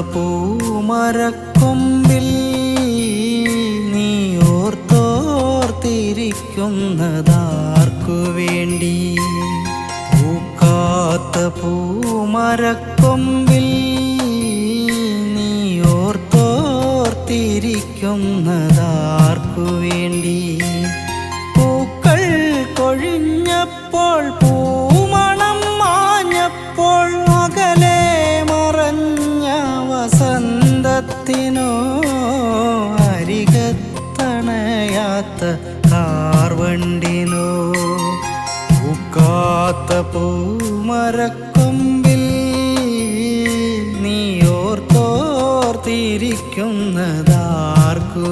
പൂമരക്കൊമ്പിൽ നീ ഓർത്തോർത്തിരിക്കുന്നതാർക്കു വേണ്ടി? പൂക്കാത്ത പൂമരക്കൊമ്പിൽ നീ ഓർത്തോർത്തിരിക്കുന്നതാർക്കു വേണ്ടി? പൂക്കൾ കൊഴിഞ്ഞപ്പോൾ പൂമണം വസന്തത്തിനോ അരികത്തണയാത്ത കാർവണ്ടിനോ പൂക്കാത്ത പൂമരക്കൊമ്പിൽ നീ ഓർത്തോർത്തിരിക്കുന്നതാർക്കു